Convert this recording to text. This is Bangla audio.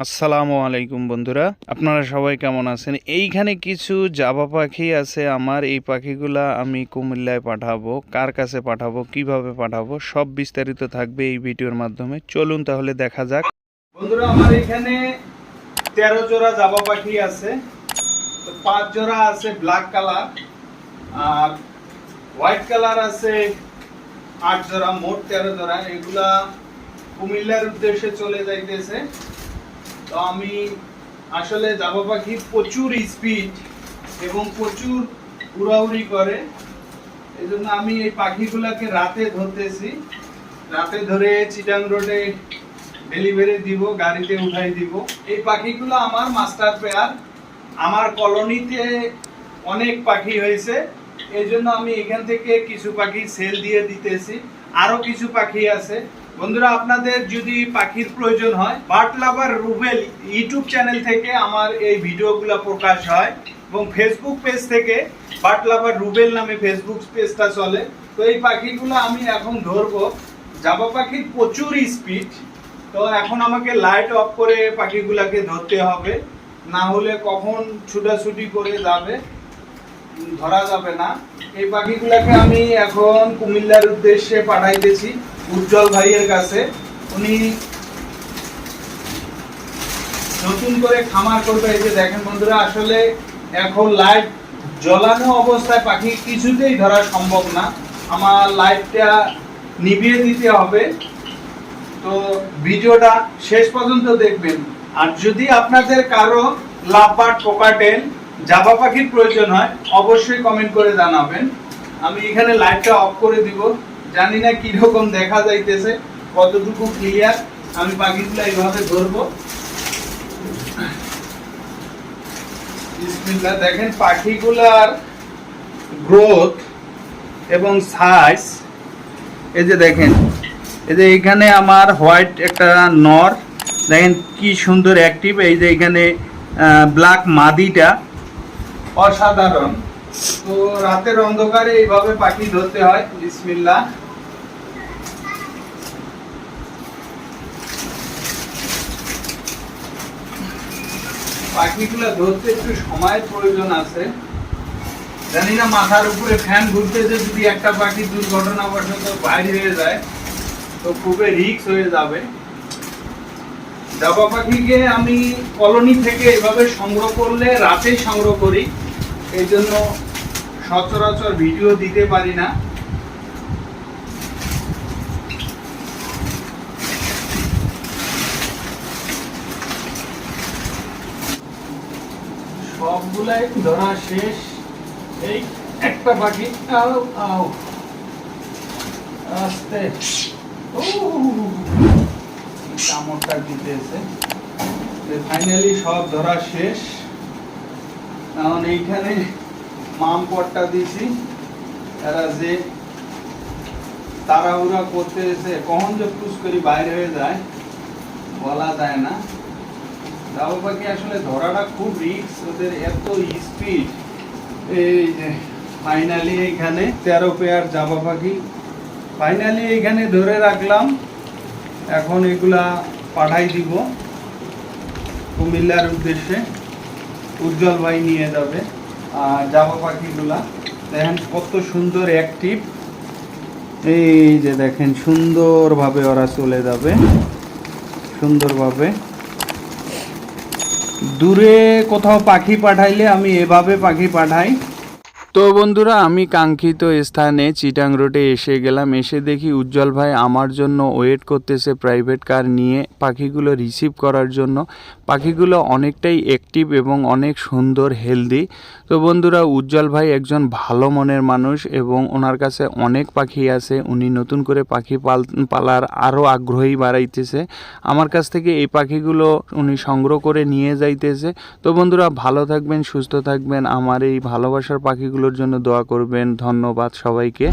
আসসালামু আলাইকুম বন্ধুরা। আপনারা সবাই কেমন আছেন? এইখানে কিছু জাবা পাখি আছে আমার। এই পাখিগুলা আমি কুমিল্লায় পাঠাবো, কার কাছে পাঠাবো, কীভাবে পাঠাবো, সব বিস্তারিত থাকবে এই ভিডিওর মাধ্যমে। চলুন তাহলে দেখা যাক। বন্ধুরা, আমার এখানে তেরো জোড়া জাবা পাখি আছে। পাঁচ জোড়া আছে ব্ল্যাক কালার আর হোয়াইট কালার আছে আট জোড়া, মোট তেরো জোড়া। এগুলা কুমিল্লার উদ্দেশ্যে চলে যাইতেছে। তো আমি আসলে জাবা পাখি প্রচুর স্পিড এবং প্রচুর উড়াউড়ি করে। এই জন্য আমি এই পাখিগুলাকে রাতে ধরতেছি। রাতে ধরে চিটাং রোডে ডেলিভারি দিব, গাড়িতে উঠাই দিব। এই পাখিগুলো আমার মাস্টার পেয়ার আমার কলোনিতে অনেক পাখি হয়েছে। এই জন্য আমি এখান থেকে কিছু পাখি সেল দিয়ে দিতেছি। আরও কিছু পাখি আছে। বন্ধুরা, আপনাদের যদি পাখির প্রয়োজন হয় bird lover Rubel YouTube channel থেকে আমার এই ভিডিওগুলো প্রকাশ হয় এবং ফেসবুক পেজ থেকে বার্ড লাভার রুবেল নামে ফেসবুক পেজটা চলে। তো এই পাখিগুলো আমি এখন ধরবো। জাবা পাখির প্রচুর স্পিড তো এখন আমাকে লাইট অফ করে পাখিগুলোকে ধরতে হবে। না হলে কখন ছুটাছুটি করে যাবে। ধরা যাবে না। এই পাখিগুলাকে আমি এখন কুমিল্লার উদ্দেশ্যে পাঠাইতেছি উজ্জ্বল ভাইয়ের কাছে। উনি নতুন করে খামার করবে। এই যে দেখেন বন্ধুরা, আসলে এখন লাইট জ্বলানো অবস্থায় পাখি কিছুতেই ধরা সম্ভব না। আমার লাইটটা নিভিয়ে দিতে হবে। তো ভিডিওটা শেষ পর্যন্ত দেখবেন। আর যদি আপনাদের কারও লাভবার্ড পোকাটেল জাবা পাখির প্রয়োজন হয়, অবশ্যই কমেন্ট করে জানাবেন। আমি এখানে লাইটটা অফ করে দিব। জানি না কি রকম দেখা যাইতেছে, কতটুকু ক্লিয়ার আমি পাখিগুলো এইভাবে ধরবো। দেখেন, পাখিগুলার গ্রোথ এবং সাইজ এই যে দেখেন, এই যে এখানে আমার হোয়াইট একটা নর, দেখেন কি সুন্দর অ্যাক্টিভ এই যে এখানে ব্ল্যাক মাদিটা। অসাধারণ। তো রাতের অন্ধকারে এইভাবে পাখি ধরতে হয়, বিসমিল্লাহ। পাখিগুলো ধরতে একটু সময়ের প্রয়োজন আছে। জানি না, মাথার উপরে ফ্যান ঘুরতেছে, যদি একটা পাখি দুর্ঘটনাবশত বাইরে হয়ে যায়, তো খুবই রিস্ক হয়ে যাবে। জাবা পাখিকে আমি কলোনি থেকে এভাবে সংগ্রহ করলে রাতে সংগ্রহ করি। এই জন্য সচরাচর ভিডিও দিতে পারি না। সবগুলাই ধরা শেষ। এই একটা পাখি আও আও। আস্তে। কামড়টা দিতেছে। ফাইনালি সব ধরা শেষ। এখন এইখানে মাম পটটা দিছি, এরা যে তাড়াহুড়া করতে এসে কখন যে পুষ করি বাইরে হয়ে যায়, বলা যায় না। দাও পাখি আসলে ধরাটা খুব রিস্ক ওদের এত স্পিড এই যে ফাইনালি এখানে তেরো পেয়ার জাবা পাখি ফাইনালি এখানে ধরে রাখলাম। এখন এগুলা পাঠাই দিব কুমিল্লার উদ্দেশ্যে। উজ্জ্বল ভাই নিয়ে যাবে। জাবা পাখিগুলা। দেখেন কত সুন্দর অ্যাক্টিভ এই যে দেখেন, সুন্দরভাবে ওরা চলে যাবে। সুন্দরভাবে। দূরে কোথাও পাখি পাঠাইলে আমি এভাবে পাখি পাঠাই। তো বন্ধুরা, আমি কাঙ্ক্ষিত স্থানে চিটাং রোডে এসে গেলাম। এসে দেখি উজ্জ্বল ভাই আমার জন্য ওয়েট করতেছে প্রাইভেট কার নিয়ে পাখিগুলো রিসিভ করার জন্য। পাখিগুলো অনেকটাই অ্যাক্টিভ এবং অনেক সুন্দর হেলদি তো বন্ধুরা, উজ্জ্বল ভাই একজন ভালো মনের মানুষ এবং ওনার কাছে অনেক পাখি আছে। উনি নতুন করে পাখি পাল, পালার আরও আগ্রহী বাড়াইতেছে। আমার কাছ থেকে এই পাখিগুলো উনি সংগ্রহ করে নিয়ে যাইতেছে। তো বন্ধুরা, ভালো থাকবেন, সুস্থ থাকবেন। আমার এই ভালোবাসার পাখিগুলোর জন্য দোয়া করবেন। ধন্যবাদ সবাইকে।